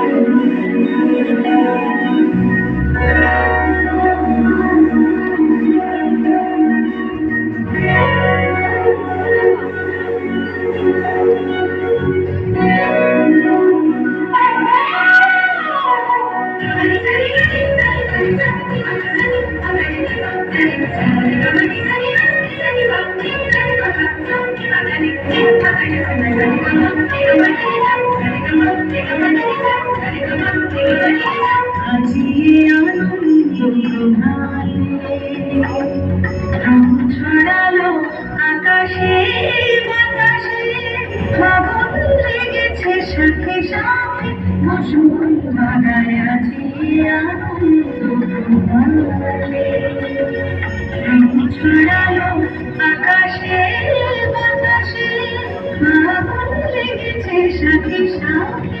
Thank you. মৌসুম বাগায় আকাশে বাতাসে ফাগুন লেগেছে সাথে সাথে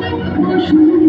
Thank you.